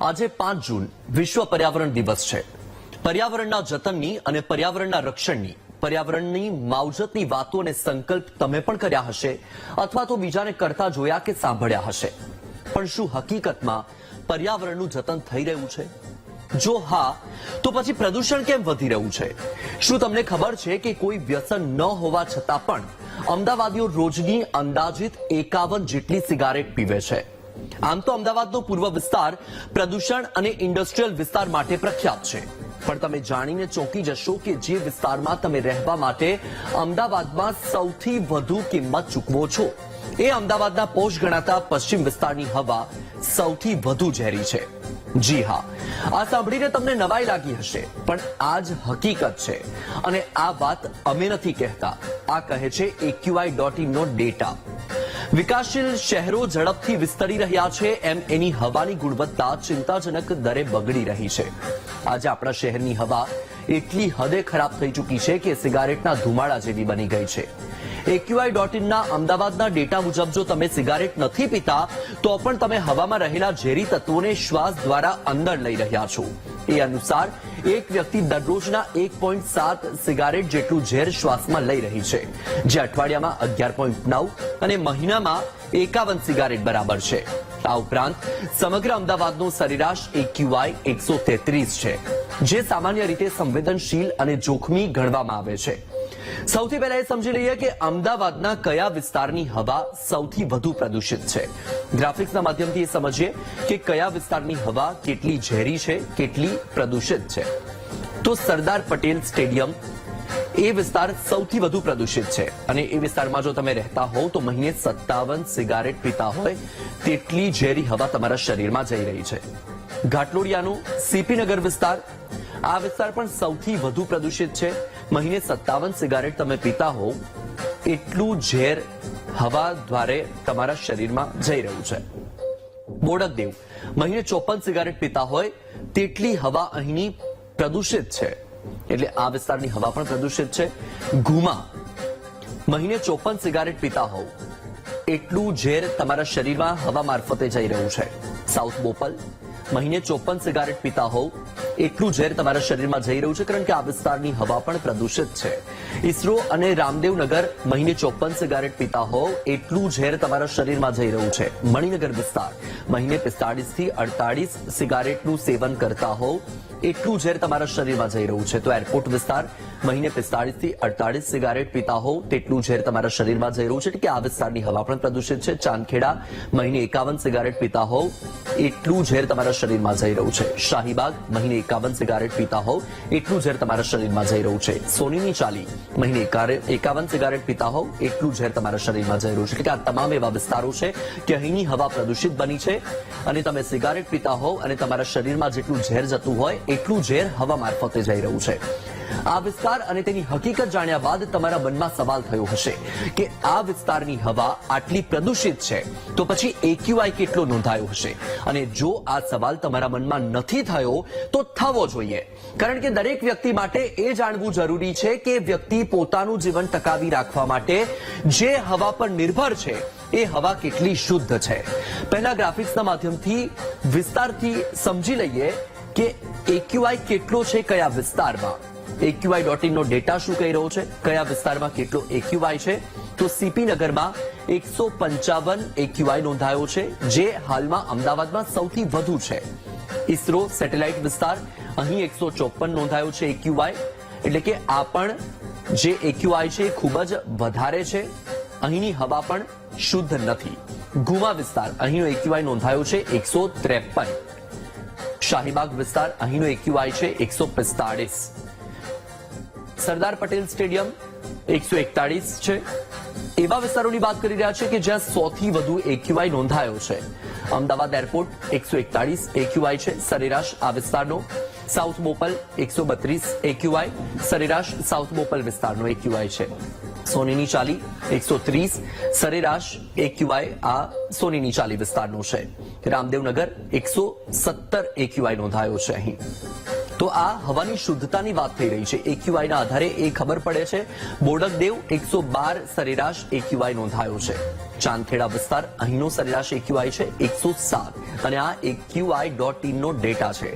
આજે પાંચ જૂન, વિશ્વ પર્યાવરણ દિવસ છે. પર્યાવરણના જતનની અને પર્યાવરણના રક્ષણની, પર્યાવરણની માવજતની વાતો અને સંકલ્પ તમે પણ કર્યા હશે, અથવા તો બીજાને કરતા જોયા કે સાંભળ્યા હશે. પણ શું હકીકતમાં પર્યાવરણનું જતન થઈ રહ્યું છે? જો હા, તો પછી પ્રદૂષણ કેમ વધી રહ્યું છે? શું તમને ખબર છે કે કોઈ વ્યસન ન હોવા છતાં પણ અમદાવાદીઓ રોજની અંદાજિત એકાવન જેટલી સિગારેટ પીવે છે? આમ તો અમદાવાદનો પૂર્વ વિસ્તાર પ્રદૂષણ અને ઇન્ડસ્ટ્રીયલ વિસ્તાર માટે પ્રખ્યાત છે. પણ તમે જાણીને ચોંકી જશો કે જે વિસ્તારમાં તમે રહેવા માટે અમદાવાદમાં સૌથી વધુ કિંમત ચૂકવો છો. એ અમદાવાદના પોષ ગણાતા પશ્ચિમ વિસ્તારની હવા સૌથી વધુ ઝેરી છે. જી હા, આ સાંભળીને તમને નવાઈ લાગી હશે, પણ આ જ હકીકત છે. અને આ વાત અમે નથી કહેતા. આ કહે છે એક્યુઆઈ ડોટ ઇનનો ડેટા. વિકાસશીલ શહેરો ઝડપથી વિસ્તરી રહ્યા છે, એમ એની હવાની ગુણવત્તા ચિંતાજનક દરે બગડી રહી છે. આજે આપણા શહેરની હવા એટલી હદે ખરાબ થઈ ચૂકી છે કે સિગારેટના ધુમાડા જેવી બની ગઈ છે. એક્યુઆઈ ડોટ ઇનના અમદાવાદના ડેટા મુજબ જો તમે સિગારેટ નથી પીતા, તો પણ તમે હવામાં રહેલા ઝેરી તત્વોને શ્વાસ દ્વારા અંદર લઈ રહ્યા છો. એ અનુસાર, એક વ્યક્તિ દરરોજના એક પોઈન્ટ સાત સિગારેટ જેટલું ઝેર શ્વાસમાં લઈ રહી છે, જે અઠવાડિયામાં અગિયાર પોઈન્ટ નવ અને મહિનામાં એકાવન સિગારેટ બરાબર છે. આ ઉપરાંત, સમગ્ર અમદાવાદનો સરેરાશ એક્યુઆઈ એકસો તેત્રીસ છે, જે સામાન્ય રીતે સંવેદનશીલ અને જોખમી ગણવામાં આવે છે. સૌથી પહેલા એ સમજી લઈએ કે અમદાવાદના કયા વિસ્તારની હવા સૌથી વધુ પ્રદૂષિત છે. ગ્રાફિક્સના માધ્યમથી એ સમજીએ કે કયા વિસ્તારની હવા કેટલી ઝેરી છે, કેટલી પ્રદૂષિત છે. તો સરદાર પટેલ સ્ટેડિયમ એ વિસ્તાર સૌથી વધુ પ્રદૂષિત છે અને એ વિસ્તારમાં જો તમે રહેતા હોવ તો મહિને સત્તાવન સિગારેટ પીતા હોય તેટલી ઝેરી હવા તમારા શરીરમાં જઈ રહી છે. ઘાટલોડિયાનું સીપીનગર વિસ્તાર આ વિસ્તાર પણ સૌથી વધુ પ્રદૂષિત છે. મહિને સત્તાવન સિગારેટ તમે પીતા હોવ, એટલું ઝેર હવા દ્વારે તમારા શરીરમાં જઈ રહ્યું છે. બોડકદેવ મહિને ચોપન સિગારેટ પીતા હોય, તેટલી હવા અહીંની પ્રદૂષિત છે. એટલે આ વિસ્તારની હવા પણ પ્રદૂષિત છે. ઘુમા. મહિને ચોપન સિગારેટ પીતા હોવ, એટલું ઝેર તમારા શરીરમાં હવા મારફતે જઈ રહ્યું છે. સાઉથ બોપલ. મહિને ચોપન સિગારેટ પીતા હોવ એટલું ઝેર તમારા શરીરમાં જઈ રહ્યું છે, કારણ કે આ વિસ્તારની હવા પણ પ્રદૂષિત છે. ઈસરો અને રામદેવનગર મહિને ચોપન સિગારેટ પીતા હોવ, એટલું ઝેર તમારા શરીરમાં જઈ રહ્યું છે. મણિનગર વિસ્તાર મહિને પિસ્તાળીસથી અડતાળીસ સિગારેટનું સેવન કરતા હોવ એટલું ઝેર તમારા શરીરમાં જઈ રહ્યું છે. તો એરપોર્ટ વિસ્તાર, મહિને પિસ્તાળીસથી અડતાળીસ સિગારેટ પીતા હોવ તેટલું ઝેર તમારા શરીરમાં જઈ રહ્યું છે. કે આ વિસ્તારની હવા પણ પ્રદૂષિત છે. ચાંદખેડા, મહિને એકાવન સિગારેટ પીતા હોવ એટલું ઝેર તમારા શરીરમાં જઈ રહ્યું છે. શાહીબાગ, મહિને એકાવન સિગારેટ પીતા હોવ એટલું ઝેર તમારા શરીરમાં જઈ રહ્યું છે. સોનીની ચાલી, મહિને એકાવન સિગારેટ પીતા હોવ એટલું ઝેર તમારા શરીરમાં જઈ રહ્યું છે. કે આ તમામ એવા વિસ્તારો છે કે અહીંની હવા પ્રદૂષિત બની છે અને તમે સિગારેટ પીતા હોવ અને તમારા શરીરમાં જેટલું ઝેર જતું હોય એટલું ઝેર હવા મારફતે જઈ રહ્યું છે. આ વિસ્તાર અને તેની હકીકત જાણ્યા બાદ તમારા મનમાં સવાલ થયો હશે કે આ વિસ્તારની હવા આટલી પ્રદૂષિત છે? તો પછી એક્યુઆઈ કેટલો નોંધાયો હશે? અને જો આ સવાલ તમારા મનમાં નથી થયો, તો થવો જોઈએ. કારણ કે દરેક વ્યક્તિ માટે એ જાણવું જરૂરી છે કે વ્યક્તિ પોતાનું જીવન ટકાવી રાખવા માટે જે હવા પર નિર્ભર છે, એ હવા કેટલી શુદ્ધ છે. પહેલા ગ્રાફિક્સના માધ્યમથી વિસ્તારથી સમજી લઈએ કે એક્યુઆઈ કેટલો છે કયા વિસ્તારમાં? એક્યુઆઈ ડોટ ઇનનો ડેટા શું કહી રહ્યો છે? કયા વિસ્તારમાં કેટલો એક્યુઆઈ છે? તો સીપી નગરમાં એકસો પંચાવન એક્યુઆઈ નોંધાયો છે, જે હાલમાં અમદાવાદમાં સૌથી વધુ છે. ઈસરો સેટેલાઇટ વિસ્તાર અહીં એકસો ચોપન નોંધાયો છે એક્યુઆઈ એટલે કે આ પણ જે એક્યુઆઈ છે એ ખૂબ જ વધારે છે. અહીંની હવા પણ શુદ્ધ નથી. ગુમા વિસ્તાર અહીંનો એક્યુઆઈ નોંધાયો છે એકસો ત્રેપન. શાહીબાગ વિસ્તાર અહીંનો એક્યુઆઈ છે એકસો પિસ્તાળીસ. સરદાર પટેલ સ્ટેડિયમ એકસો એકતાળીસ છે. એવા વિસ્તારોની વાત કરી રહ્યા છે કે જ્યાં સૌથી વધુ એક્યુઆઈ નોંધાયો છે. અમદાવાદ એરપોર્ટ એકસો એકતાળીસ એક્યુઆઈ છે. સરેરાશ આ વિસ્તારનો. સાઉથ બોપલ એકસો બત્રીસ એક્યુઆઈ. સરેરાશ સાઉથ બોપલ વિસ્તારનો એક્યુઆઈ છે. સોનીની ચાલી એકસો ત્રીસ. સરેરાશ એક્યુઆઈ આ સોનીની ચાલી વિસ્તારનો છે. રામદેવનગર એકસો સત્તર એક્યુઆઈ નોંધાયો છે અહીં. તો આ હવાની શુદ્ધતાની વાત થઈ રહી છે. એક્યુઆઈ ના આધારે એ ખબર પડે છે. બોડકદેવ એકસો બાર સરેરાશ એક્યુઆઈ નોંધાયો છે. ચાંદખેડા વિસ્તાર અહીંનો સરેરાશ એક્યુઆઈ છે એકસો સાત. અને આ એક્યુઆઈ ડોટ ઇનનો ડેટા છે.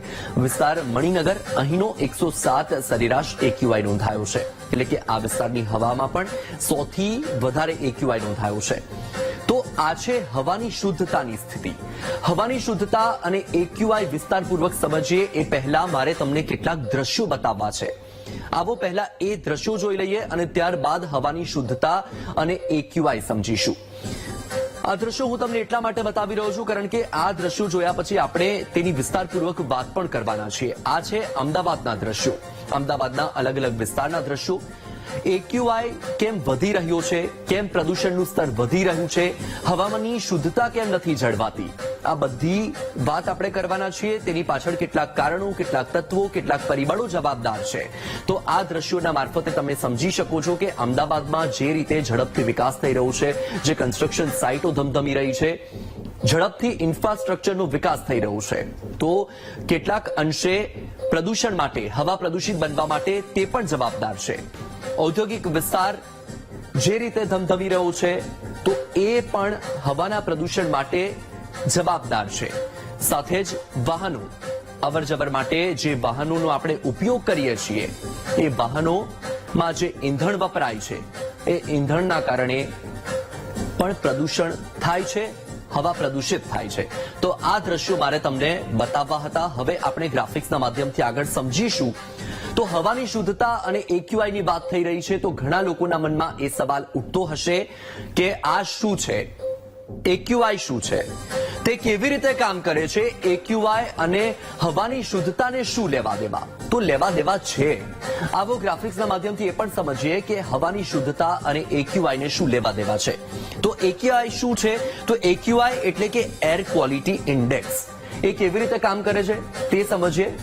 વિસ્તાર મણિનગર અહીંનો એકસો સાત સરેરાશ એક્યુઆઈ નોંધાયો છે. એટલે કે આ વિસ્તારની હવામાં પણ સૌથી વધારે એક્યુઆઈ નોંધાયો છે. તો આ છે હવાની શુદ્ધતાની સ્થિતિ. હવાની શુદ્ધતા અને એક્યુઆઈ વિસ્તારપૂર્વક સમજીએ એ પહેલા મારે તમને કેટલાક દ્રશ્યો બતાવવા છે. આવો પહેલા એ દ્રશ્યો જોઈ લઈએ અને ત્યારબાદ હવાની શુદ્ધતા અને એક્યુઆઈ સમજીશું. આ દ્રશ્યો હું તમને એટલા માટે બતાવી રહ્યો છું, કારણ કે આ દ્રશ્યો જોયા પછી આપણે તેની વિસ્તારપૂર્વક વાત પણ કરવાના છીએ. આ છે અમદાવાદના દ્રશ્યો. અમદાવાદના અલગ અલગ વિસ્તારના દ્રશ્યો. એક્યુઆઈ કેમ વધી રહ્યો છે? કેમ પ્રદૂષણનું સ્તર વધી રહ્યું છે? હવામાનની શુદ્ધતા કેમ નથી જળવાતી? આ બધી વાત આપણે કરવાના છીએ. તેની પાછળ કેટલાક કારણો, કેટલાક તત્વો, કેટલાક પરિબળો જવાબદાર છે. તો આ દ્રશ્યોના મારફતે તમે સમજી શકો છો કે અમદાવાદમાં જે રીતે ઝડપથી વિકાસ થઈ રહ્યો છે, જે કન્સ્ટ્રક્શન સાઇટો ધમધમી રહી છે ઝડપથી ઇન્ફ્રાસ્ટ્રક્ચરનો વિકાસ થઈ રહ્યો છે. તો કેટલાક અંશે પ્રદૂષણ માટે, હવા પ્રદૂષિત બનવા માટે તે પણ જવાબદાર છે. ઔદ્યોગિક વિસ્તાર જે રીતે ધમધમી રહ્યો છે, તો એ પણ હવાના પ્રદૂષણ માટે જવાબદાર છે. સાથે જ વાહનો, અવરજવર માટે જે વાહનોનો આપણે ઉપયોગ કરીએ છીએ, એ વાહનોમાં જે ઈંધણ વપરાય છે, એ ઈંધણના કારણે પણ પ્રદૂષણ થાય છે. હવા પ્રદૂષિત થાય છે. તો આ દ્રશ્યો મારે તમને બતાવવા હતા. હવે આપણે ગ્રાફિક્સના માધ્યમથી આગળ સમજીશું. તો હવાની શુદ્ધતા અને એક્યુઆઈની વાત થઈ રહી છે. તો ઘણા લોકોના મનમાં એ સવાલ ઉઠતો હશે કે આ શું છે? એક્યુઆઈ શું છે? તે કેવી રીતે કામ કરે છે? એક્યુઆઈ અને હવાની શુદ્ધતાને શું લેવા દેવા? તો લેવા દેવા છે. આવો ગ્રાફિક્સના માધ્યમથી એ પણ સમજીએ કે હવાની શુદ્ધતા અને એક્યુઆઈ ને શું લેવા દેવા છે. તો એક્યુઆઈ શું છે? તો એક્યુઆઈ એટલે કે એર ક્વોલિટી ઇન્ડેક્સ એ કેવી રીતે કામ કરે છે? તે સમજીએ.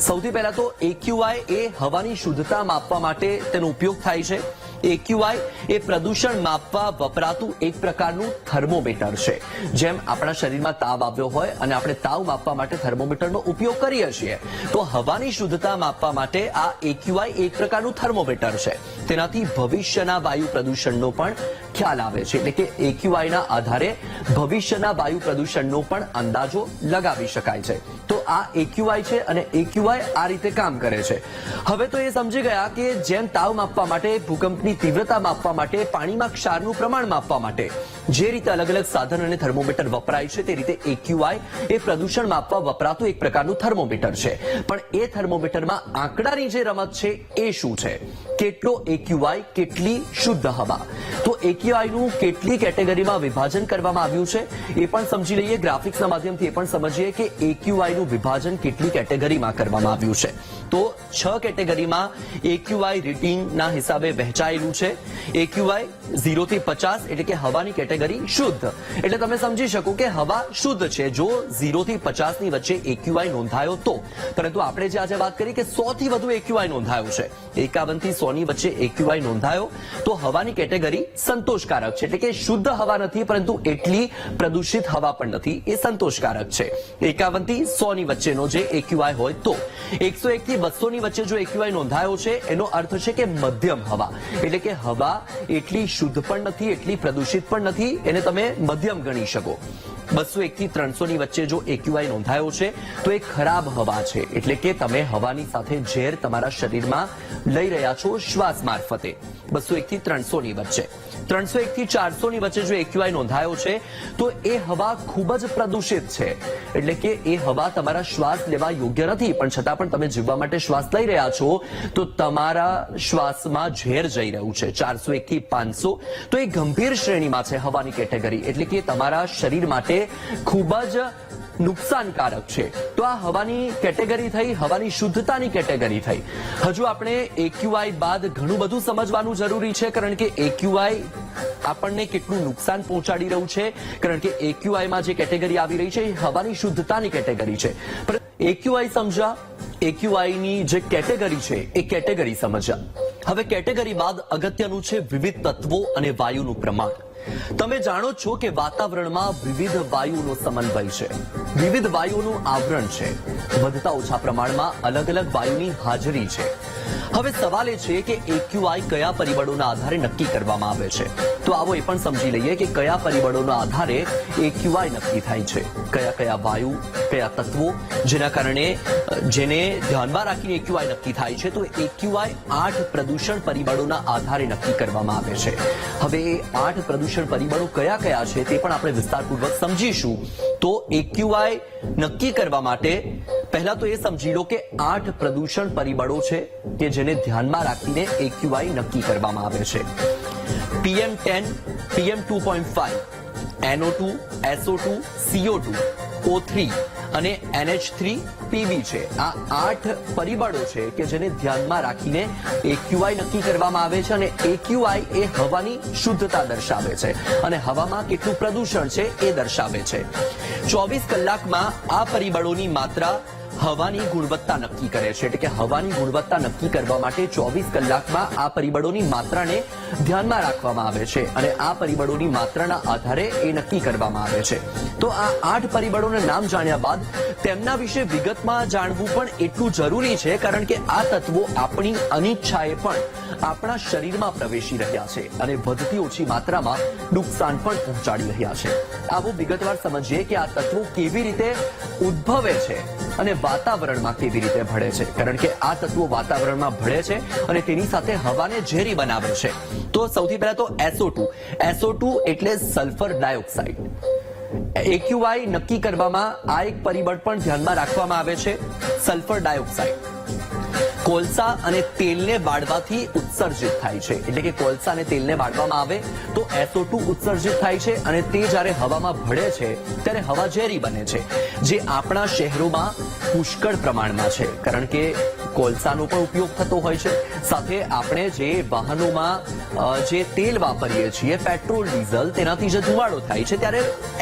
સૌથી પહેલા તો એક્યુઆઈ એ હવાની શુદ્ધતા માપવા માટે તેનો ઉપયોગ થાય છે. એક્યુઆઈ એ પ્રદૂષણ માપવા વપરાતું એક પ્રકારનું થર્મોમીટર છે. જેમ આપણા શરીરમાં તાવ આવ્યો હોય અને આપણે તાવ માપવા માટે થર્મોમીટરનો ઉપયોગ કરીએ છીએ, તો હવાની શુદ્ધતા માપવા માટે આ એક્યુઆઈ એક પ્રકારનું થર્મોમીટર છે. તેનાથી ભવિષ્યના વાયુ પ્રદૂષણનો પણ ખ્યાલ આવે છે. એટલે કે એક્યુઆઈ ના આધારે ભવિષ્યના વાયુ પ્રદૂષણનો પણ અંદાજો લગાવી શકાય છે. તો આ એક્યુઆઈ છે અને એક્યુઆઈ આ રીતે કામ કરે છે. હવે તો એ સમજી ગયા કે જેમ તાવ માપવા માટે ભૂકંપની તીવ્રતા માપવા માટે, પાણીમાં ક્ષારનું પ્રમાણ માપવા માટે. જે રીતે અલગ અલગ સાધન અને થર્મોમીટર વપરાય છે, તે રીતે એક્યુઆઈ એ પ્રદૂષણ માપવા વપરાતું એક પ્રકારનું થર્મોમીટર છે. પણ એ થર્મોમીટરમાં આંકડાની જે રમત છે, એ શું છે? કેટલો એક્યુઆઈ કેટલી શુદ્ધ હવા? તો એક્યુઆઈનું કેટલી કેટેગરીમાં વિભાજન કરવામાં આવ્યું છે? એ પણ સમજી લઈએ. ગ્રાફિક્સના માધ્યમથી એ પણ સમજીએ કે એક્યુઆઈનું વિભાજન કેટલી કેટેગરીમાં કરવામાં આવ્યું છે. તો છ કેટેગરીમાં એક્યુઆઈ રેટિંગના હિસાબે વહેંચાયેલું છે. એક્યુઆઈ ઝીરો થી પચાસ એટલે કે હવાની કેટેગરી શુદ્ધ. એટલે તમે સમજી શકો કે હવા શુદ્ધ છે. જો ઝીરો થી પચાસની વચ્ચે એક્યુઆઈ નોંધાયો તો. પરંતુ આપણે જે આજે વાત કરી કે સો થી વધુ એક્યુઆઈ નોંધાયો છે. એકાવનથી સો ની વચ્ચે એક્યુઆઈ નોંધાયો તો હવાની કેટેગરી સંતોષકારક છે. એટલે કે શુદ્ધ હવા નથી, પરંતુ એટલી પ્રદૂષિત હવા પણ નથી. એ સંતોષકારક છે. એકાવનથી સો ની વચ્ચેનો જે એક્યુઆઈ હોય તો. એકસો એક થી બસો ની વચ્ચે જો એક્યુઆઈ નોંધાયો છે, એનો અર્થ છે કે મધ્યમ હવા. એટલે કે હવા એટલી શુદ્ધ પણ નથી, એટલી પ્રદૂષિત પણ નથી, એને તમે મધ્યમ ગણી શકો. બસો એક થી ત્રણસો ની વચ્ચે જો એક્યુઆઈ નોંધાયો છે, તો એ ખરાબ હવા છે. એટલે કે તમે હવાની સાથે ઝેર તમારા શરીરમાં લઈ રહ્યા છો શ્વાસ મારફતે. બસો એક થી ત્રણસો ની વચ્ચે. ત્રણસો એક થી ચારસો ની વચ્ચે જો એક્યુઆઈ નોંધાયો છે, તો એ હવા ખૂબ જ પ્રદૂષિત છે. એટલે કે એ હવા તમારા શ્વાસ લેવા યોગ્ય નથી, પણ છતાં પણ તમે જીવવા માટે શ્વાસ લઈ રહ્યા છો, તો તમારા શ્વાસમાં ઝેર જઈ રહ્યું છે. ચારસો એક થી પાંચસો. તો એ ગંભીર શ્રેણીમાં છે હવાની કેટેગરી. એટલે કે તમારા શરીર માટે ખૂબ જ નુકસાનકારક છે. તો આ હવાની કેટેગરી થઈ, હવાની શુદ્ધતાની કેટેગરી થઈ. હજુ આપણે એક્યુઆઈ બાદ ઘણું બધું સમજવાનું જરૂરી છે, કારણ કે એક્યુઆઈ આપણને કેટલું નુકસાન પહોંચાડી રહ્યું છે, કારણ કે એક્યુઆઈમાં જે કેટેગરી આવી રહી છે, એ હવાની શુદ્ધતાની કેટેગરી છે. પણ એક્યુઆઈ સમજ્યા એક્યુઆઈની જે કેટેગરી છે, એ કેટેગરી સમજ્યા. હવે કેટેગરી બાદ અગત્યનું છે વિવિધ તત્વો અને વાયુનું પ્રમાણ. તમે જાણો છો કે વાતાવરણમાં વિવિધ વાયુનો સમન્વય છે. વિવિધ વાયુનું આવરણ છે. વધતા ઓછા પ્રમાણમાં અલગ અલગ વાયુની હાજરી છે. હવે સવાલ એ છે કે એક્યુઆઈ કયા પરિબળોના આધારે નક્કી કરવામાં આવે છે? તો આવો એ પણ સમજી લઈએ કે કયા પરિબળોના આધારે એક્યુઆઈ નક્કી થાય છે. કયા કયા વાયુ, કયા તત્વો જેના કારણે જેને ધ્યાનમાં રાખીને એક્યુઆઈ નક્કી થાય છે, તો એક્યુઆઈ આઠ પ્રદૂષણ પરિબળોના આધારે નક્કી કરવામાં આવે છે. હવે આઠ પ્રદૂષણ પરિબળો કયા કયા છે તે પણ આપણે વિસ્તારપૂર્વક સમજીશું. તો એક્યુઆઈ નક્કી કરવા માટે પહેલા તો એ સમજી લો કે આઠ પ્રદૂષણ પરિબળો છે કે જેને ધ્યાનમાં રાખીને એક્યુઆઈ નક્કી કરવામાં આવે છે. PM ten PM two point five NO two SO two CO two O three અને એનએચ થ્રી પીવી છે. આ આઠ પરિબળો છે કે જેને ધ્યાનમાં રાખીને એક્યુઆઈ નક્કી કરવામાં આવે છે અને એક્યુઆઈ એ હવાની શુદ્ધતા દર્શાવે છે અને હવામાં કેટલું પ્રદૂષણ છે એ દર્શાવે છે. ચોવીસ કલાકમાં આ પરિબળોની માત્રા હવાની ગુણવત્તા નક્કી કરે છે. એટલે કે હવાની ગુણવત્તા નક્કી કરવા માટે ચોવીસ કલાકમાં આ પરિબળોની માત્રાને ધ્યાનમાં રાખવામાં આવે છે અને આ પરિબળોની માત્રાના આધારે એ નક્કી કરવામાં આવે છે. તો આ આઠ પરિબળોના નામ જાણ્યા બાદ તેમના વિશે વિગતમાં જાણવું પણ એટલું જરૂરી છે કારણ કે આ તત્વો આપણી અનિચ્છાએ પણ આપણા શરીરમાં પ્રવેશી રહ્યા છે અને વધતી ઓછી માત્રામાં નુકસાન પણ પહોંચાડી રહ્યા છે. આવું વિગતવાર સમજીએ કે આ તત્વો કેવી રીતે ઉદ્ભવે છે અને વાતાવરણમાં કેવી રીતે ભળે છે. કારણ કે આ તત્વો વાતાવરણમાં ભળે છે અને તેની સાથે હવાને ઝેરી બનાવે છે. તો સૌથી પહેલા તો એસો ટુ એસો ટુ એટલે સલ્ફર ડાયોક્સાઇડ. એક્યુઆઈ નક્કી કરવામાં આ એક પરિબળ પણ ધ્યાનમાં રાખવામાં આવે છે. Sulphur dioxide. કોલસા અને તેલને બાળવાથી ઉત્સર્જિત થાય છે. એટલે કે કોલસા અને તેલને બાળવામાં આવે તો SO2 ઉત્સર્જિત થાય છે અને તે જ્યારે હવામાં ભળે છે, ત્યારે હવા ઝેરી બને છે. જે આપણા શહેરોમાં પુષ્કળ પ્રમાણમાં છે. કારણ કે કોલસાનો પણ ઉપયોગ થતો હોય છે. સાથે આપણે જે વાહનોમાં જે તેલ વાપરીએ છીએ, પેટ્રોલ, ડીઝલ, તેનાથી જે ધુવાડો થાય છે, ત્યારે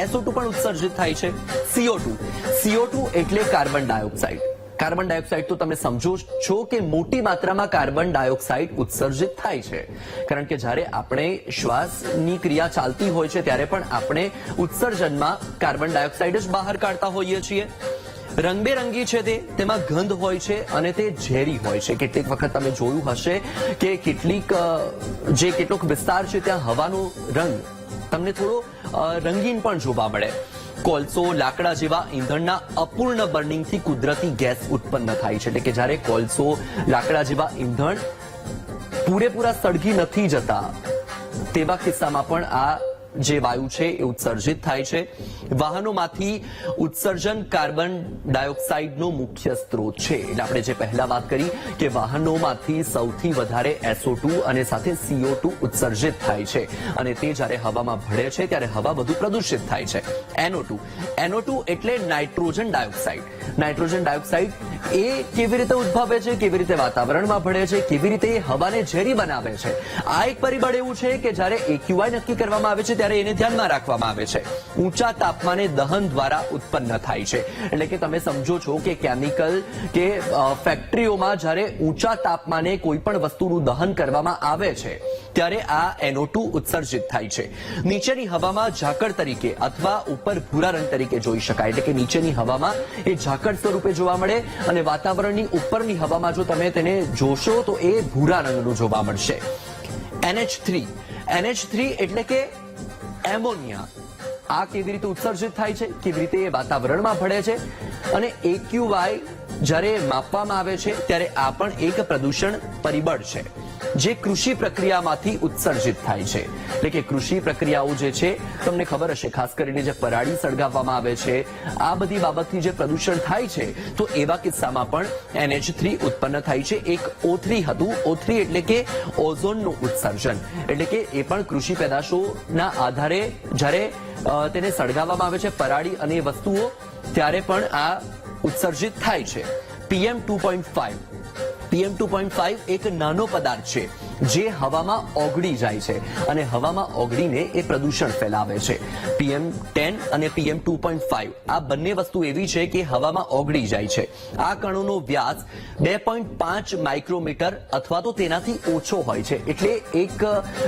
SO2 પણ ઉત્સર્જિત થાય છે. CO2 CO2 એટલે કાર્બન ડાયોક્સાઇડ. કાર્બન ડાયોક્સાઇડ તો તમે સમજો છો કે મોટી માત્રામાં કાર્બન ડાયોક્સાઇડ ઉત્સર્જિત થાય છે. કારણ કે જ્યારે આપણે શ્વાસની ક્રિયા ચાલતી હોય છે, ત્યારે પણ આપણે ઉત્સર્જનમાં કાર્બન ડાયોક્સાઇડ જ બહાર કાઢતા હોઈએ છીએ. રંગબેરંગી છે તે, તેમાં ગંધ હોય છે અને તે ઝેરી હોય છે. કેટલીક વખત તમે જોયું હશે કે કેટલીક જે કેટલોક વિસ્તાર છે, ત્યાં હવાનો રંગ તમને થોડો રંગીન પણ જોવા મળે. કોલસો, લાકડા જેવા ઈંધણના અપૂર્ણ બર્નિંગથી કુદરતી ગેસ ઉત્પન્ન થાય છે. એટલે કે જ્યારે કોલસો, લાકડા જેવા ઈંધણ પૂરેપૂરા સળગી નથી જતા, તેવા કિસ્સામાં પણ આ જે વાયુ છે એ ઉત્સર્જિત થાય છે. વાહનોમાંથી ઉત્સર્જન કાર્બન ડાયોક્સાઇડનો મુખ્ય સ્ત્રોત છે. એટલે આપણે જે પહેલા વાત કરી કે વાહનોમાંથી સૌથી વધારે SO2 અને સાથે CO2 ઉત્સર્જિત થાય છે. અને તે જ્યારે હવામાં ભળે છે, ત્યારે હવા વધુ પ્રદૂષિત થાય છે. NO2 NO2 એટલે નાઇટ્રોજન ડાયોક્સાઇડ. નાઇટ્રોજન ડાયોક્સાઇડ એ કેવી રીતે ઉદ્ભવે છે? કેવી રીતે વાતાવરણમાં ભળે છે? કેવી રીતે હવાને ઝેરી બનાવે છે? આ એક પરિબળ એવું છે કે જ્યારે એક્યુઆઈ નક્કી કરવામાં આવે છે ત્યારે એને ધ્યાનમાં રાખવામાં આવે છે. ઊંચા તાપમાને દહન દ્વારા ઉત્પન્ન થાય છે. એટલે કે તમે સમજો છો કે કેમિકલ કે ફેક્ટરીઓમાં જ્યારે ઊંચા તાપમાને કોઈ પણ વસ્તુનું દહન કરવામાં આવે છે, ત્યારે આ NO2 ઉત્સર્જિત થાય છે. નીચેની હવામાં ઝાકળ તરીકે અથવા ઉપર ભૂરા રંગ તરીકે જોઈ શકાય. એટલે કે નીચેની હવામાં એ ઝાકળ સ્વરૂપે જોવા મળે અને વાતાવરણની ઉપરની હવામાં જો તમે તેને જોશો તો એ ભૂરા રંગનું જોવા મળશે. NH3 NH3 એટલે કે એમોનિયા. આ કેવી રીતે ઉત્સર્જિત થાય છે, કેવી રીતે એ વાતાવરણમાં ભળે છે અને એક્યુવાય જ્યારે માપવામાં આવે છે, ત્યારે આ પણ એક પ્રદૂષણ પરિબળ છે. જે કૃષિ પ્રક્રિયામાંથી ઉત્સર્જિત થાય છે. એટલે કે કૃષિ પ્રક્રિયાઓ જે છે, તમને ખબર હશે, ખાસ કરીને જે પરાળી સળગાવવામાં આવે છે, આ બધી બાબતથી જે પ્રદૂષણ થાય છે, તો એવા કિસ્સામાં પણ એનએચ થ્રી ઉત્પન્ન થાય છે. એક ઓથરી હતું. ઓથરી એટલે કે ઓઝોનનું ઉત્સર્જન. એટલે કે એ પણ કૃષિ પેદાશોના આધારે જ્યારે તેને સળગાવવામાં આવે છે પરાળી અને વસ્તુઓ, ત્યારે પણ આ ઉત્સર્જિત થાય છે. PM two point five PM two point five એક નાનો પદાર્થ છે. જે હવામાં ઓગળી જાય છે અને હવામાં ઓગળીને એ પ્રદૂષણ ફેલાવે છે. પીએમ ટેન અને પીએમ ટુ પોઈન્ટ ફાઈવ આ બંને વસ્તુ એવી છે કે હવામાં ઓગળી જાય છે. આ કણોનો વ્યાસ બે પોઈન્ટ પાંચ માઇક્રોમીટર અથવા તો તેનાથી ઓછો હોય છે. એટલે એક,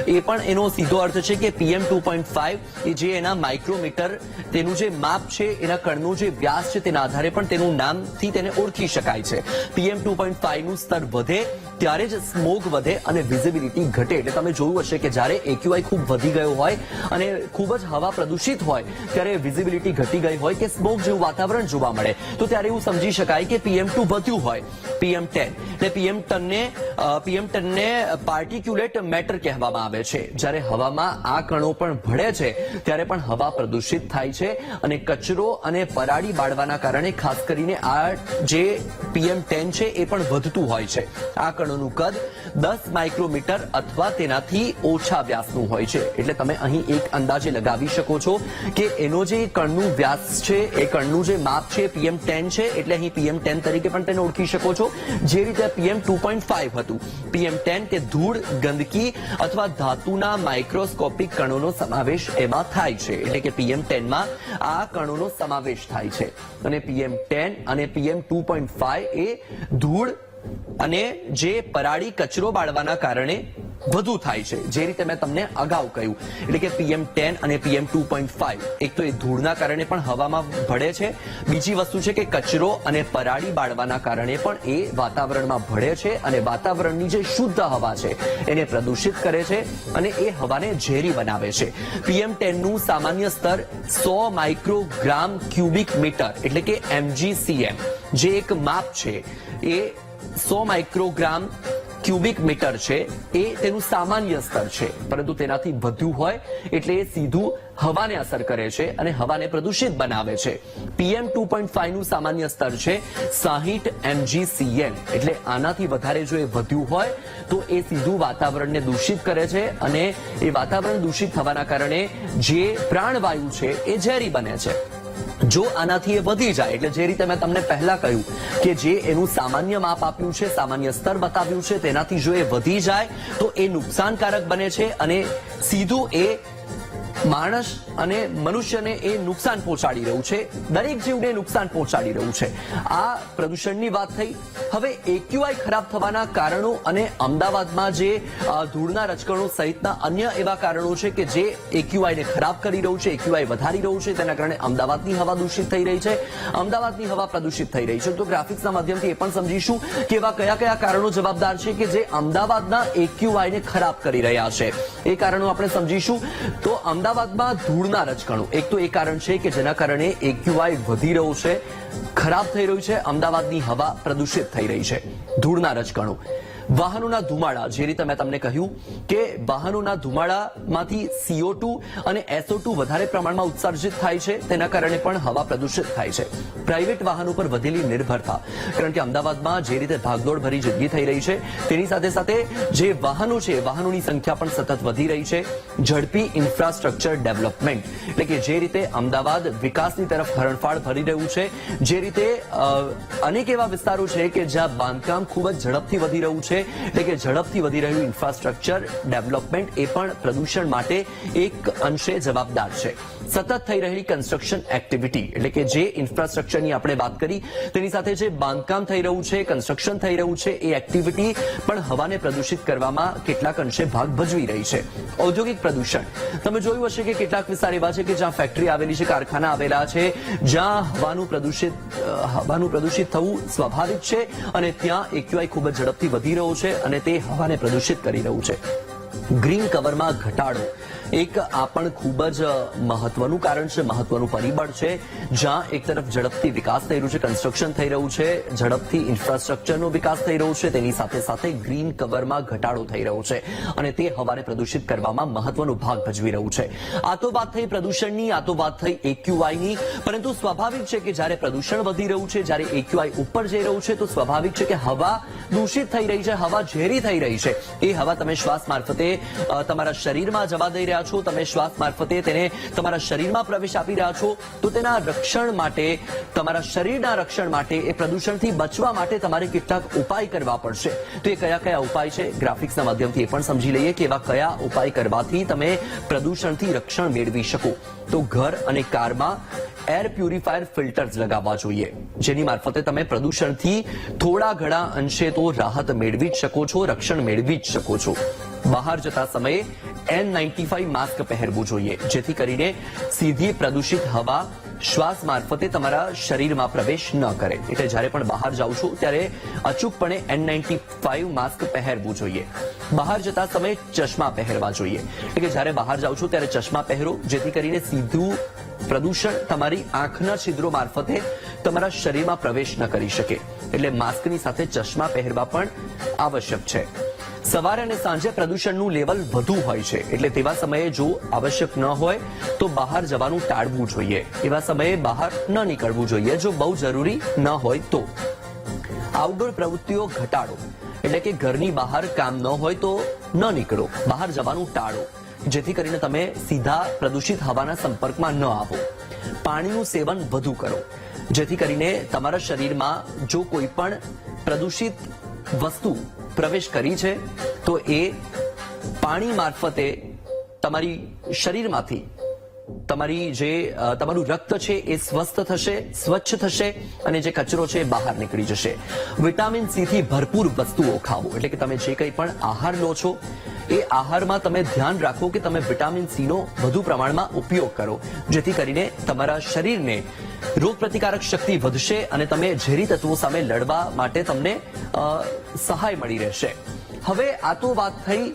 એ પણ એનો સીધો અર્થ છે કે પીએમ ટુ પોઈન્ટ ફાઈવ એ જે એના માઇક્રોમીટર તેનું જે માપ છે, એના કણનો જે વ્યાસ છે તેના આધારે પણ તેનું નામથી તેને ઓળખી શકાય છે. પીએમ ટુ પોઈન્ટ ફાઈવનું સ્તર વધે ત્યારે જ સ્મોગ વધે અને વિઝિબિલિટી ઘટે એટલે તમે જોયું હશે કે જ્યારે એક્યુઆઈ ખૂબ વધી ગયો હોય અને ખૂબ જ હવા પ્રદૂષિત હોય, ત્યારે વિઝિબિલિટી ઘટી ગઈ હોય કે સ્મોક જેવું વાતાવરણ જોવા મળે. તો ત્યારે એવું સમજી શકાય કે પીએમ ટુ વધ્યું હોય. પીએમ ટેન એટલે પીએમ ટનને પીએમ ટનને પાર્ટિક્યુલેટ મેટર કહેવામાં આવે છે. જ્યારે હવામાં આ કણો પણ ભળે છે, ત્યારે પણ હવા પ્રદૂષિત થાય છે અને કચરો અને પરાળી બાળવાના કારણે ખાસ કરીને આ જે પીએમ ટેન છે એ પણ વધતું હોય છે. આ કણોનું કદ દસ માઇક્રોમીટર અથવા તેનાથી ઓછા વ્યાસનું હોય છે. એટલે તમે અહીં એક અંદાજે લગાવી શકો છો કે એનો જે કણનું વ્યાસ છે, એ કણનું જે માપ છે, પીએમ ટેન છે, એટલે અહીં પીએમ ટેન તરીકે પણ તેને ઓળખી શકો છો. જે રીતે પીએમ ટુ પોઈન્ટ ફાઈવ હતું. પીએમ ટેન કે ધૂળ, ગંદકી અથવા ધાતુના માઇક્રોસ્કોપિક કણોનો સમાવેશ એમાં થાય છે. એટલે કે પીએમ ટેનમાં આ કણોનો સમાવેશ થાય છે. અને પીએમ ટેન અને પીએમ ટુ પોઈન્ટ ફાઈવ એ ધૂળ અને જે પરાળી કચરો બાળવાના કારણે વધુ થાય છે. જે રીતે મેં તમને અગાઉ કહ્યું. એટલે કે પીએમ ટેન અને પીએમ ટુ પોઈન્ટ ફાઈવ. એક તો એ ધૂળના કારણે પણ હવામાં ભળે છે. બીજી વસ્તુ છે કે કચરો અને પરાળી બાળવાના કારણે પણ એ વાતાવરણમાં ભળે છે અને વાતાવરણની જે શુદ્ધ હવા છે, એને પ્રદૂષિત કરે છે અને એ હવાને ઝેરી બનાવે છે. પીએમ ટેનનું સામાન્ય સ્તર સો માઇક્રોગ્રામ ક્યુબિક મીટર, એટલે કે એમજીસીએમ જે એક માપ છે, એ સો માઇક્રોગ્રામ ક્યુબિક મીટર છે. એ તેનું સામાન્ય સ્તર છે. પરંતુ તેનાથી વધુ હોય એટલે એ સીધું હવાને અસર કરે છે અને હવાને પ્રદૂષિત બનાવે છે. પીએમ ટુ પોઈન્ટનું સામાન્ય સ્તર છે સાહીઠ એમજીસીએમ એટલે આનાથી વધારે જો એ વધ્યું હોય તો એ સીધું વાતાવરણને દૂષિત કરે છે અને એ વાતાવરણ દૂષિત થવાના કારણે જે પ્રાણવાયુ છે એ ઝેરી બને છે. જો આનાથી એ વધી જાય, એટલે જે રીતે મેં તમને પહેલા કહ્યું કે જે એનું સામાન્ય માપ આપ્યું છે, સામાન્ય સ્તર બતાવ્યું છે, તેનાથી જો એ વધી જાય, તો એ નુકસાનકારક બને છે અને સીધું એ માણસ અને મનુષ્યને એ નુકસાન પહોંચાડી રહ્યું છે. દરેક જીવને નુકસાન પહોંચાડી રહ્યું છે. આ પ્રદૂષણની વાત થઈ. હવે એક્યુઆઈ ખરાબ થવાના કારણો અને અમદાવાદમાં જે ધૂળના રજકણો સહિતના અન્ય એવા કારણો છે કે જે એક્યુઆઈને ખરાબ કરી રહ્યું છે એક્યુઆઈ વધારી રહ્યું છે, તેના કારણે અમદાવાદની હવા દૂષિત થઈ રહી છે. અમદાવાદની હવા પ્રદૂષિત થઈ રહી છે. તો ગ્રાફિક્સના માધ્યમથી એ પણ સમજીશું કે એવા કયા કયા કારણો જવાબદાર છે કે જે અમદાવાદના એક્યુઆઈને ખરાબ કરી રહ્યા છે. એ કારણો આપણે સમજીશું. તો અમદાવાદમાં ધૂળના રજકણો. એક તો એ કારણ છે કે જેના કારણે એક્યુઆઈ વધી રહ્યું છે, ખરાબ થઈ રહ્યું છે, અમદાવાદની હવા પ્રદૂષિત થઈ રહી છે. ધૂળના રજકણો. વાહનોના ધુમાડા, જે રીતે મેં તમને કહ્યું કે વાહનોના ધુમાડામાંથી સીઓ ટુ અને એસઓ ટુ વધારે પ્રમાણમાં ઉત્સર્જિત થાય છે, તેના કારણે પણ હવા પ્રદૂષિત થાય છે. પ્રાઇવેટ વાહનો પર વધેલી નિર્ભરતા, કારણ કે અમદાવાદમાં જે રીતે ભાગદોડ ભરી જિંદગી થઈ રહી છે, તેની સાથે સાથે જે વાહનો છે, વાહનોની સંખ્યા પણ સતત વધી રહી છે. ઝડપી ઇન્ફ્રાસ્ટ્રક્ચર ડેવલપમેન્ટ, એટલે કે જે રીતે અમદાવાદ વિકાસની તરફ હરણફાળ ભરી રહ્યું છે, જે રીતે અનેક એવા વિસ્તારો છે કે જ્યાં બાંધકામ ખૂબ જ ઝડપથી વધી રહ્યું છે એટલે કે ઝડપથી વધી રહ્યું ઇન્ફ્રાસ્ટ્રક્ચર ડેવલપમેન્ટ એ પણ પ્રદૂષણ માટે એક અંશે જવાબદાર છે. સતત થઈ રહેલી કન્સ્ટ્રક્શન એક્ટિવિટી એટલે કે જે ઇન્ફ્રાસ્ટ્રક્ચરની આપણે વાત કરી, તેની સાથે જે બાંધકામ થઈ રહ્યું છે કન્સ્ટ્રક્શન થઈ રહ્યું છે, એ એક્ટિવિટી પણ હવાને પ્રદૂષિત કરવામાં કેટલાક અંશે ભાગ ભજવી રહી છે. ઔદ્યોગિક પ્રદૂષણ. તમે જોયું હશે કે કેટલાક વિસ્તાર એવા છે કે જ્યાં ફેક્ટરી આવેલી છે, કારખાના આવેલા છે, જ્યાં હવાનું પ્રદૂષિત હવાનું પ્રદૂષિત થવું સ્વાભાવિક છે અને ત્યાં એક્યુઆઈ ખૂબ જ ઝડપથી વધી રહ્યો છે અને તે હવાને પ્રદૂષિત કરી રહ્યું છે. ગ્રીન કવરમાં ઘટાડો. એક આ પણ ખૂબ જ મહત્વનું કારણ છે, મહત્વનું પરિબળ છે, જ્યાં એક તરફ ઝડપથી વિકાસ થઈ રહ્યું છે કન્સ્ટ્રક્શન થઈ રહ્યું છે, ઝડપથી ઇન્ફ્રાસ્ટ્રક્ચરનો વિકાસ થઈ રહ્યો છે, તેની સાથે સાથે ગ્રીન કવરમાં ઘટાડો થઈ રહ્યો છે અને તે હવાને પ્રદૂષિત કરવામાં મહત્વનો ભાગ ભજવી રહ્યું છે. આ તો વાત થઈ પ્રદૂષણની, આ તો વાત થઈ એક્યુઆઈની પરંતુ સ્વાભાવિક છે કે જ્યારે પ્રદૂષણ વધી રહ્યું છે, જ્યારે એક્યુઆઈ ઉપર જઈ રહ્યું છે, તો સ્વાભાવિક છે કે હવા દૂષિત થઈ રહી છે, હવા ઝેરી થઈ રહી છે. એ હવા તમે શ્વાસ મારફતે તમારા શરીરમાં જવા દઈ રહ્યા રહ્યા છો, તમે શ્વાસ મારફતે તેને તમારા શરીરમાં પ્રવેશ આપી રહ્યા છો, તો તેના રક્ષણ માટે, તમારા શરીરના રક્ષણ માટે, એ પ્રદૂષણથી બચવા માટે તમારે કેટલાક ઉપાય કરવા પડશે. તો એ કયા કયા ઉપાય છે? ગ્રાફિક્સના માધ્યમથી એ પણ સમજી લઈએ કે એવા કયા ઉપાય કરવાથી તમે પ્રદૂષણથી રક્ષણ મેળવી શકો. તો ઘર અને કારમાં એર પ્યુરિફાયર ફિલ્ટર્સ લગાવવા જોઈએ. જેની મારફતે તમે પ્રદૂષણથી થોડા ઘણા અંશે તો રાહત મેળવી જ શકો છો, રક્ષણ મેળવી જ શકો છો. બહાર જતા સમયે એન નાઇન્ટી માસ્ક પહેરવું જોઈએ, જેથી કરીને સીધી પ્રદૂષિત હવા શ્વાસ મારફતે તમારા શરીરમાં પ્રવેશ ન કરે. એટલે જ્યારે પણ બહાર જાઉં છું, ત્યારે અચૂકપણે એન નાઇન્ટી માસ્ક પહેરવું જોઈએ. બહાર જતા સમયે ચશ્મા પહેરવા જોઈએ. એટલે જ્યારે બહાર જાઉં છું, ત્યારે ચશ્મા પહેરો, જેથી કરીને સીધું પ્રદૂષણ તમારી આંખના છિદ્રો મારફતે તમારા શરીરમાં પ્રવેશ ન કરી શકે. એટલે માસ્કની સાથે ચશ્મા પહેરવા પણ આવશ્યક છે. સવારે અને સાંજે પ્રદૂષણનું લેવલ વધુ હોય છે. એટલે તેવા સમયે જો આવશ્યક ન હોય, તો બહાર જવાનું ટાળવું જોઈએ. એવા સમયે બહાર ન નીકળવું જોઈએ. જો બહુ જરૂરી ન હોય તો. આઉટડોર પ્રવૃત્તિઓ ઘટાડો. એટલે કે ઘરની બહાર કામ ન હોય તો ન નીકળો. બહાર જવાનું ટાળો. જેથી કરીને તમે સીધા પ્રદૂષિત હવાના સંપર્કમાં ન આવો. પાણીનું સેવન વધુ કરો. જેથી કરીને તમારા શરીરમાં જો કોઈ પણ પ્રદૂષિત વસ્તુ પ્રવેશ કરી છે, તો એ પાણી મારફતે તમારી શરીરમાંથી તમારી જે તમારું રક્ત છે એ સ્વસ્થ થશે, સ્વચ્છ થશે અને જે કચરો છે એ બહાર નીકળી જશે. વિટામિન સી થી ભરપૂર વસ્તુઓ ખાવો એટલે કે તમે જે કંઈ પણ આહાર લો છો, એ આહારમાં તમે ધ્યાન રાખો કે તમે વિટામિન સી નો વધુ પ્રમાણમાં ઉપયોગ કરો. જેથી કરીને તમારા શરીરને રોગ પ્રતિકારક શક્તિ વધશે અને તમે ઝેરી તત્વો સામે લડવા માટે તમને સહાય મળી રહેશે. હવે આ તો વાત થઈ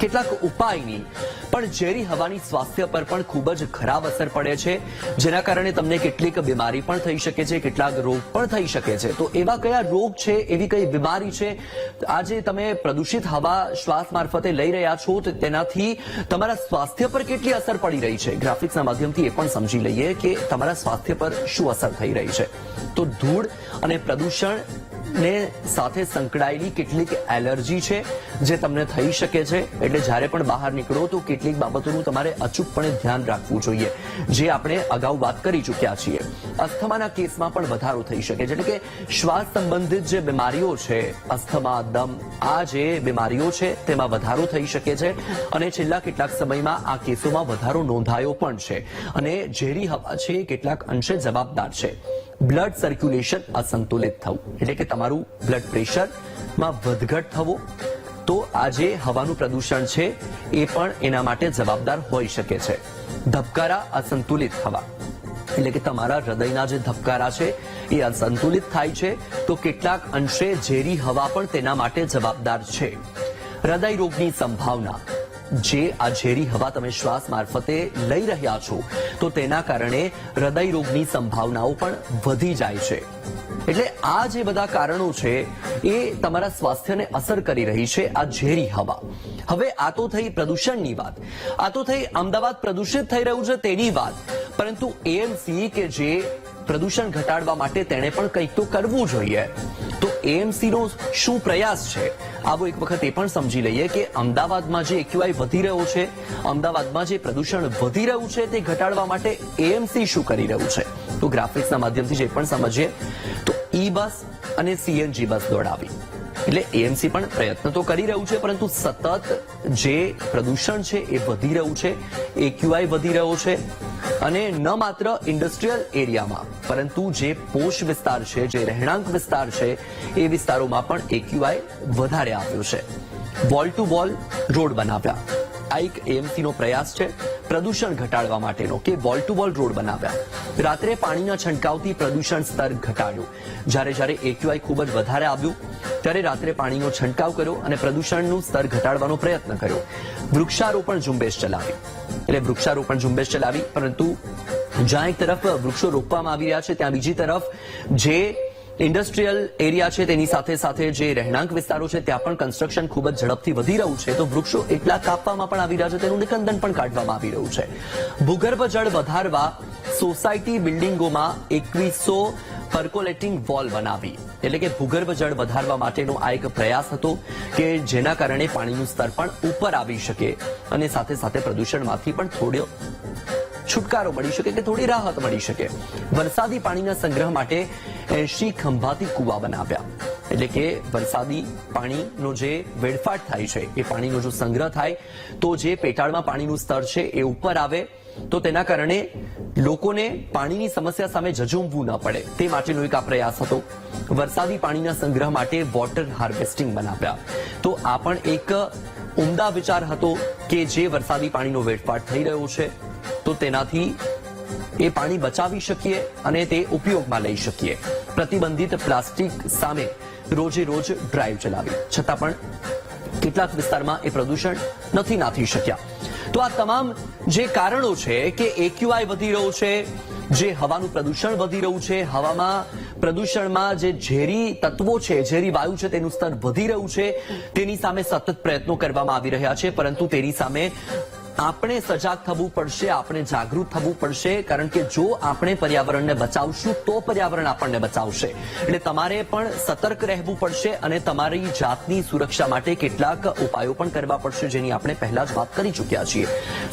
કેટલાક ઉપાયની. પણ ઝેરી હવાની સ્વાસ્થ્ય પર પણ ખૂબ જ ખરાબ અસર પડે છે. જેના કારણે તમને કેટલીક બીમારી પણ થઈ શકે છે, કેટલાક રોગ પણ થઈ શકે છે. તો એવા કયા રોગ છે, એવી કઈ બીમારી છે? આજે તમે પ્રદૂષિત હવા શ્વાસ મારફતે લઈ રહ્યા છો, તો તેનાથી તમારા સ્વાસ્થ્ય પર કેટલી અસર પડી રહી છે? ગ્રાફિક્સના માધ્યમથી એ પણ સમજી લઈએ કે તમારા સ્વાસ્થ્ય પર શું અસર થઈ રહી છે. તો ધૂળ અને પ્રદૂષણ ને સાથે સંકળાયેલી કેટલીક એલર્જી છે, જે તમને થઈ શકે છે. એટલે જ્યારે પણ બહાર નીકળો તો કેટલીક બાબતોનું તમારે અચૂકપણે ધ્યાન રાખવું જોઈએ. જે આપણે અગાઉ વાત કરી ચૂક્યા છીએ. અસ્થમાના કેસમાં પણ વધારો થઈ શકે છે. એટલે કે શ્વાસ સંબંધિત જે બીમારીઓ છે, અસ્થમા, દમ, આ જે બીમારીઓ છે, તેમાં વધારો થઈ શકે છે. અને છેલ્લા કેટલાક સમયમાં આ કેસોમાં વધારો નોંધાયો પણ છે. અને ઝેરી હવા છે કેટલાક અંશે જવાબદાર છે. બ્લડ સર્ક્યુલેશન અસંતુલિત થવું. એટલે કે તમારું બ્લડ પ્રેશરમાં વધઘટ થવો. તો આ જે હવાનું પ્રદૂષણ છે, એ પણ એના માટે જવાબદાર હોઈ શકે છે. ધબકારા અસંતુલિત થવા. એટલે કે તમારા હૃદયના જે ધબકારા છે, એ અસંતુલિત થાય છે, તો કેટલાક અંશે ઝેરી હવા પણ તેના માટે જવાબદાર છે. હૃદય રોગની સંભાવના. જે આ ઝેરી હવા તમે શ્વાસ મારફતે લઈ રહ્યા છો, તો તેના કારણે હૃદય રોગની સંભાવનાઓ પણ વધી જાય છે. એટલે આ જે બધા કારણો છે, એ તમારા સ્વાસ્થ્યને અસર કરી રહી છે આ ઝેરી હવા. હવે આ તો થઈ પ્રદૂષણની વાત. આ તો થઈ અમદાવાદ પ્રદૂષિત થઈ રહ્યું છે તેની વાત. પરંતુ એએમસી કે જે પ્રદૂષણ ઘટાડવા માટે તેણે પણ કંઈક તો કરવું જોઈએ. તો એએમસી નો શું પ્રયાસ છે? આવો એક વખત એ પણ સમજી લઈએ કે અમદાવાદમાં જે એક્યુઆઈ વધી રહ્યો છે, અમદાવાદમાં જે પ્રદૂષણ વધી રહ્યું છે તે ઘટાડવા માટે એએમસી શું કરી રહ્યું છે? તો ગ્રાફિક્સના માધ્યમથી જે પણ સમજીએ, તો ઈ બસ અને સીએનજી બસ દોડાવી. એટલે એએમસી પણ પ્રયત્ન તો કરી રહ્યું છે, પરંતુ સતત જે પ્રદૂષણ છે એ વધી રહ્યું છે એક્યુઆઈ વધી રહ્યો છે અને ન માત્ર ઇન્ડસ્ટ્રીયલ એરિયામાં, પરંતુ જે પોષ વિસ્તાર છે, જે રહેણાંક વિસ્તાર છે, એ વિસ્તારોમાં પણ એક્યુઆઈ વધારે આવ્યો છે. વોલ ટુ વોલ રોડ બનાવ્યા. આ એક એએમસીનો પ્રયાસ છે, પ્રદૂષણ ઘટાડવા માટેનો, કે વોલ ટુ વોલ રોડ બનાવ્યા. રાત્રે પાણીના છંટકાવથી પ્રદૂષણ સ્તર ઘટાડ્યું. જ્યારે જ્યારે એક્યુઆઈ ખૂબ જ વધારે આવ્યું, ત્યારે રાત્રે પાણીનો છંટકાવ કર્યો અને પ્રદૂષણનું સ્તર ઘટાડવાનો પ્રયત્ન કર્યો. વૃક્ષારોપણ ઝુંબેશ ચલાવી. એટલે વૃક્ષારોપણ ઝુંબેશ ચલાવી, પરંતુ જ્યાં એક તરફ વૃક્ષો રોપવામાં આવી રહ્યા છે, ત્યાં બીજી તરફ જે ઇન્ડસ્ટ્રીયલ એરિયા છે, તેની સાથે સાથે જે રહેણાંક વિસ્તારો છે, ત્યાં પણ કન્સ્ટ્રક્શન ખૂબ જ ઝડપથી વધી રહ્યું છે. તો વૃક્ષો એટલા કાપવામાં પણ આવી રહ્યા છે, તેનું નિકંદન પણ કાઢવામાં આવી રહ્યું છે. ભૂગર્ભ જળ વધારવા સોસાયટી બિલ્ડિંગોમાં એકવીસો પર્કોલેટિંગ વોલ બનાવી. એટલે કે ભૂગર્ભ જળ વધારવા માટેનો આ એક પ્રયાસ હતો કે જેના કારણે પાણીનું સ્તર પણ ઉપર આવી શકે અને સાથે સાથે પ્રદૂષણમાંથી પણ થોડો છુટકારો મળી શકે કે થોડી રાહત મળી શકે. વરસાદી પાણીના સંગ્રહ માટે એસી ખંભાતી કુવા બનાવ્યા. એટલે કે વરસાદી પાણીનો જે વેડફાટ થાય છે, એ પાણીનો જો સંગ્રહ થાય, તો જે પેટાળમાં પાણીનું સ્તર છે, એ ઉપર આવે તો તેના કારણે લોકોને પાણીની સમસ્યા સામે ઝઝૂમવું ન પડે. તે માટેનો એક આ પ્રયાસ હતો. વરસાદી પાણીના સંગ્રહ માટે વોટર હાર્વેસ્ટિંગ બનાવ્યા. તો આ પણ એક ઉમદા વિચાર હતો કે જે વરસાદી પાણીનો વેડફાટ થઈ રહ્યો છે, તો તેનાથી એ પાણી બચાવી શકીએ અને તે ઉપયોગમાં લઈ શકીએ. પ્રતિબંધિત પ્લાસ્ટિક સામે રોજે રોજ ડ્રાઈવ ચલાવી. છતાં પણ કેટલાક વિસ્તારમાં એ પ્રદૂષણ નથી નાથી શક્યા. તો આ તમામ જે કારણો છે કે એક્યુઆઈ વધી રહ્યું છે, જે હવાનું પ્રદૂષણ વધી રહ્યું છે, હવામાં પ્રદૂષણમાં જે ઝેરી તત્વો છે, ઝેરી વાયુ છે, તેનું સ્તર વધી રહ્યું છે. તેની સામે સતત પ્રયત્નો કરવામાં આવી રહ્યા છે, પરંતુ તેની સામે આપણે સજાગ થવું પડશે, આપણે જાગૃત થવું પડશે, કારણ કે જો આપણે પર્યાવરણને બચાવશું, તો પર્યાવરણ આપણને બચાવશે. એટલે તમારે પણ સતર્ક રહેવું પડશે અને તમારી જાતની સુરક્ષા માટે કેટલાક ઉપાયો પણ કરવા પડશે, જેની આપણે પહેલા જ વાત કરી ચૂક્યા છીએ.